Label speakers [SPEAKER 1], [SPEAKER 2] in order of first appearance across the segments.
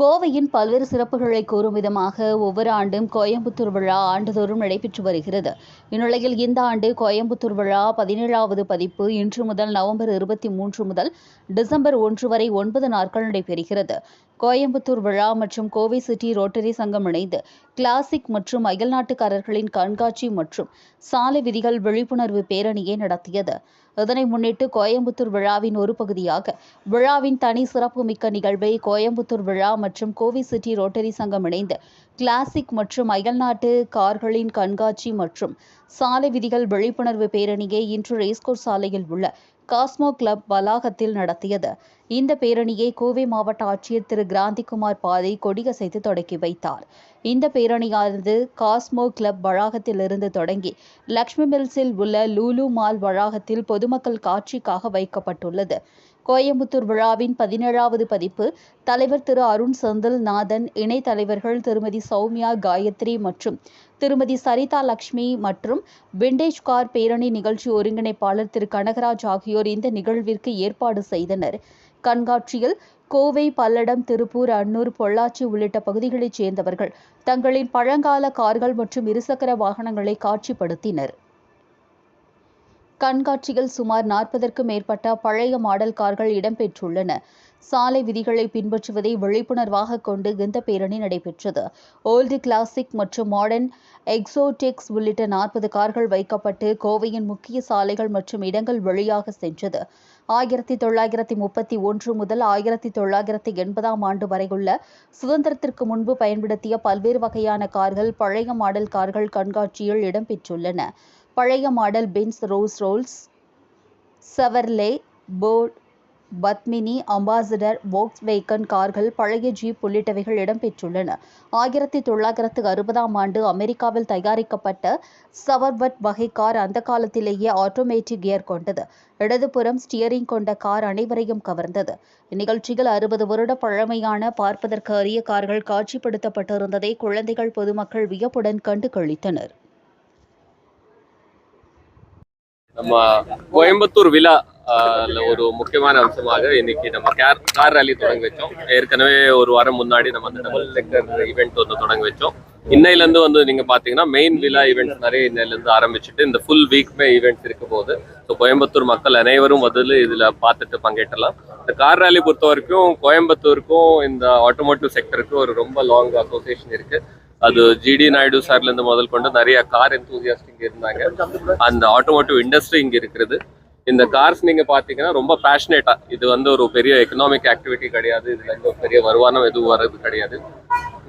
[SPEAKER 1] கோவையின் பல்வேறு சிறப்புகளை கூறும் விதமாக ஒவ்வொரு ஆண்டும் கோயம்புத்தூர் விழா ஆண்டுதோறும் நடைபெற்று வருகிறது. இந்நிலையில் இந்த ஆண்டு கோயம்புத்தூர் விழா பதினேழாவது பதிப்பு இன்று முதல் நவம்பர் இருபத்தி மூன்று முதல் டிசம்பர் ஒன்று வரை ஒன்பது நாட்கள் நடைபெறுகிறது. கோயம்புத்தூர் விழா மற்றும் கோவை சிட்டி ரோட்டரி சங்கம் இணைந்து கிளாசிக் மற்றும் அயல்நாட்டுக்காரர்களின் கண்காட்சி மற்றும் சாலை விதிகள் விழிப்புணர்வு பேரணியை நடத்தியது. இதனை முன்னிட்டு கோயம்புத்தூர் விழாவின் ஒரு பகுதியாக விழாவின் தனி சிறப்புமிக்க நிகழ்வை கோயம்புத்தூர் விழா மற்றும் கோவை சிட்டி ரோட்டரி சங்கம் இணைந்து கிளாசிக் மற்றும் அயல்நாட்டு கார்களின் கண்காட்சி மற்றும் சாலை விதிகள் விழிப்புணர்வு பேரணியை இன்று ரேஸ்கோர் சாலையில் உள்ள காஸ்மோ கிளப் வளாகத்தில் நடத்தியது. இந்த பேரணியை கோவை மாவட்ட ஆட்சியர் திரு. கிராந்திகுமார் பாதை கொடியசைத்து தொடக்கி வைத்தார். இந்த பேரணியானது காஸ்மோ கிளப் வளாகத்திலிருந்து தொடங்கி லக்ஷ்மி மில்ஸில் உள்ள லூலு மால் வளாகத்தில் பொதுமக்கள் காட்சிக்காக வைக்கப்பட்டுள்ளது. கோயம்புத்தூர் விழாவின் பதினேழாவது பதிப்பு தலைவர் திரு அருண் செந்தில் நாதன் இணை தலைவர்கள் திருமதி சௌமியா காயத்ரி மற்றும் திருமதி சரிதா லக்ஷ்மி மற்றும் விண்டேஜ் கார் பேரணி நிகழ்ச்சி ஒருங்கிணைப்பாளர் திரு கனகராஜ் ஆகியோர் இந்த நிகழ்விற்கு ஏற்பாடு செய்தனர். கண்காட்சியில் கோவை பல்லடம் திருப்பூர் அன்னூர் பொள்ளாச்சி உள்ளிட்ட பகுதிகளைச் சேர்ந்தவர்கள் தங்களின் பழங்கால கார்கள் மற்றும் இருசக்கர வாகனங்களை காட்சிப்படுத்தினர். கண்காட்சியில் சுமார் நாற்பதற்கும் மேற்பட்ட பழைய மாடல் கார்கள் இடம்பெற்றுள்ளன. சாலை விதிகளை பின்பற்றுவதை விழிப்புணர்வாக கொண்டு இந்த பேரணி நடைபெற்றது. ஓல்டு கிளாசிக் மற்றும் மாடர்ன் எக்ஸோடெக்ஸ் உள்ளிட்ட நாற்பது கார்கள் வைக்கப்பட்டு கோவையின் முக்கிய சாலைகள் மற்றும் இடங்கள் வழியாக சென்றது. ஆயிரத்தி தொள்ளாயிரத்தி முப்பத்தி ஒன்று முதல் ஆயிரத்தி தொள்ளாயிரத்தி எண்பதாம் ஆண்டு வரையுள்ள சுதந்திரத்திற்கு முன்பு பயன்படுத்திய பல்வேறு வகையான கார்கள் பழைய மாடல் கார்கள் கண்காட்சியில் இடம்பெற்றுள்ளன. பழைய model Benz Royce Rolls Chevrolet Ford Padmini Ambassador Volkswagen கார்கள் பழைய ஜீப் உள்ளிட்டவைகள் இடம்பெற்றுள்ளன. ஆயிரத்தி தொள்ளாயிரத்து அறுபதாம் ஆண்டு அமெரிக்காவில் தயாரிக்கப்பட்ட சவர்வட் வகை கார் அந்த காலத்திலேயே ஆட்டோமேட்டிக் கியர் கொண்டது. இடதுபுறம் ஸ்டியரிங் கொண்ட கார் அனைவரையும் கவர்ந்தது. இந்நிகழ்ச்சியில் அறுபது வருட பழமையான பார்ப்பதற்கு அரிய கார்கள் காட்சிப்படுத்தப்பட்டிருந்ததை குழந்தைகள் பொதுமக்கள் வியப்புடன் கண்டு கழித்தனர்
[SPEAKER 2] நம்ம கோயம்புத்தூர் விழா ஒரு முக்கியமான அம்சமாக இன்னைக்கு நம்ம கேர் கார் ரேலி தொடங்கி வச்சோம். ஏற்கனவே ஒரு வாரம் முன்னாடி நம்ம அந்த டபுள் செக்டர் ஈவெண்ட் வந்து தொடங்கி வச்சோம். இன்னையிலேருந்து வந்து நீங்க பாத்தீங்கன்னா மெயின் விழா ஈவெண்ட்ஸ் நிறைய இன்னையிலேருந்து ஆரம்பிச்சுட்டு இந்த ஃபுல் வீக்குமே ஈவெண்ட்ஸ் இருக்க போகுது. ஸோ கோயம்புத்தூர் மக்கள் அனைவரும் வந்து இதுல பார்த்துட்டு பங்கேற்றலாம். இந்த கார் ரேலி பொறுத்த வரைக்கும் கோயம்புத்தூருக்கும் இந்த ஆட்டோமோட்டிவ் செக்டருக்கும் ஒரு ரொம்ப லாங் அசோசியேஷன் இருக்கு. அது ஜிடி நாயுடு சார்ல இருந்து முதல் கொண்டு நிறைய கார் எந்தூசியாஸ்ட் இங்க இருந்தாங்க. அந்த ஆட்டோமோட்டிவ் இண்டஸ்ட்ரி இங்க இருக்கிறது இந்த கார்ஸ் நீங்க பாத்தீங்கன்னா ரொம்ப பேஷனேட்டாக இது வந்து ஒரு பெரிய எக்கனாமிக் ஆக்டிவிட்டி கிடையாது. இதுல இருந்து ஒரு பெரிய வருமானம் எதுவும் வர்றது கிடையாது.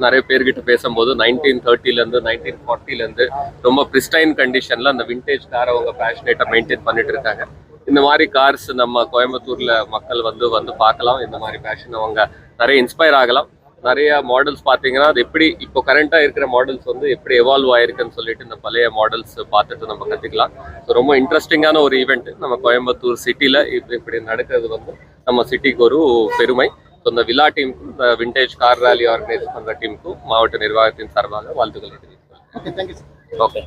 [SPEAKER 2] நிறைய பேர்கிட்ட பேசும்போது நைன்டீன் தேர்ட்டில இருந்து நைன்டீன் ஃபார்ட்டில இருந்து ரொம்ப பிரிஸ்டைன் கண்டிஷன்ல அந்த விண்டேஜ் கார் அவங்க பேஷனேட்டாக மெயின்டைன் பண்ணிட்டு இருக்காங்க. இந்த மாதிரி கார்ஸ் நம்ம கோயம்புத்தூர்ல மக்கள் வந்து வந்து பார்க்கலாம். இந்த மாதிரி பேஷன் அவங்க நிறைய இன்ஸ்பயர் ஆகலாம். நிறைய மாடல்ஸ் பார்த்தீங்கன்னா அது எப்படி இப்போ கரண்டாக இருக்கிற மாடல்ஸ் வந்து எப்படி எவால்வ் ஆயிருக்குன்னு சொல்லிட்டு இந்த பழைய மாடல்ஸ் பார்த்துட்டு நம்ம கற்றுக்கலாம் ஸோ ரொம்ப இன்ட்ரெஸ்டிங்கான ஒரு ஈவெண்ட் நம்ம கோயம்புத்தூர் சிட்டியில் இப்போ இப்படி நடக்கிறது வந்து நம்ம சிட்டிக்கு ஒரு பெருமை. ஸோ இந்த விழா டீமுக்கும் இந்த விண்டேஜ் கார் ரேலி ஆர்கனைஸ் பண்ணுற டீமுக்கும் மாவட்ட நிர்வாகத்தின் சார்பாக வாழ்த்துக்களை ஓகே